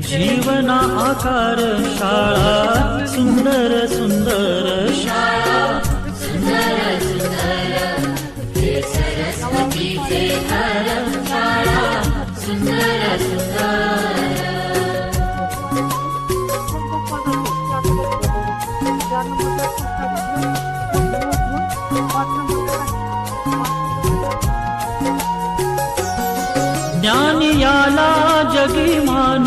जीवना आकार शाळा सुंदर सुंदर शाळा सुंदर सुंदर हे सरस्वतीचे घर शाळा सुंदर सुंदर ज्ञान याला जगी मान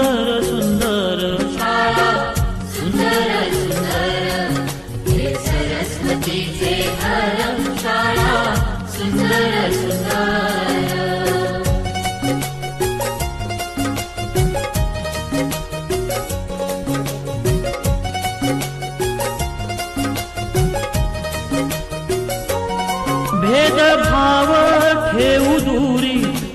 सुंदर सुंदर शाळा सुंदर सुंदर हे सरस्वतीचे घर शाळा सुंदर सुंदर भेदभाव ठेवू दूरी।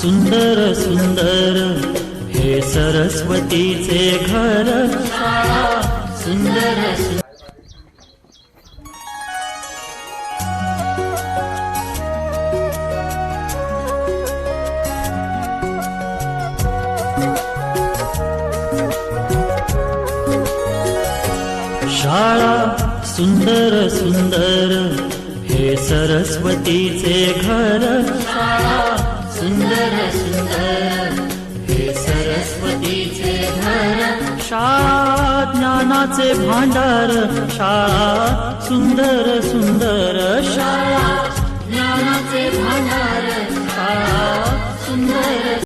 सुंदर सुंदर. हे सरस्वतीचे घर. सुंदर सुंदर. शाळा सुंदर सुंदर. हे सरस्वतीचे घर. ज्ञानाचे भांडार शाळा सुंदर सुंदर शाळा. ज्ञानाचे भांडार शाळा सुंदर